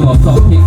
một.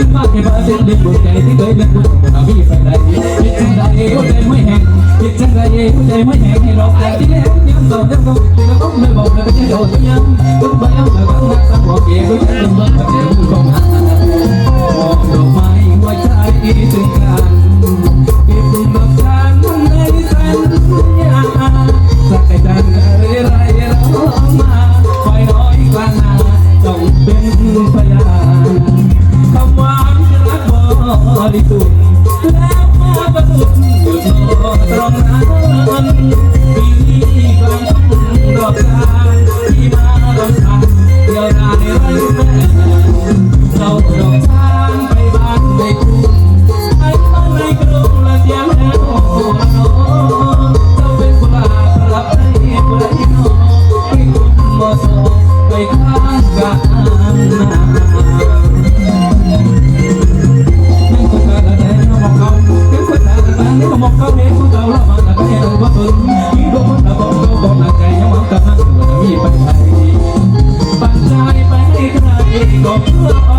ขึ้มาเก็บาสิลิบุกใจที่เคยเป็นผู้คนเอาพี่ไปได้คิดจังไรหัวใจไม่แห้งคิดจังไรหัวใจไม่แห้งให้หลอกแต่ที่แรกยังสอนยังคงแต่ก็ไม่บอกเลยไม่ใช่โดนยัง Malito. có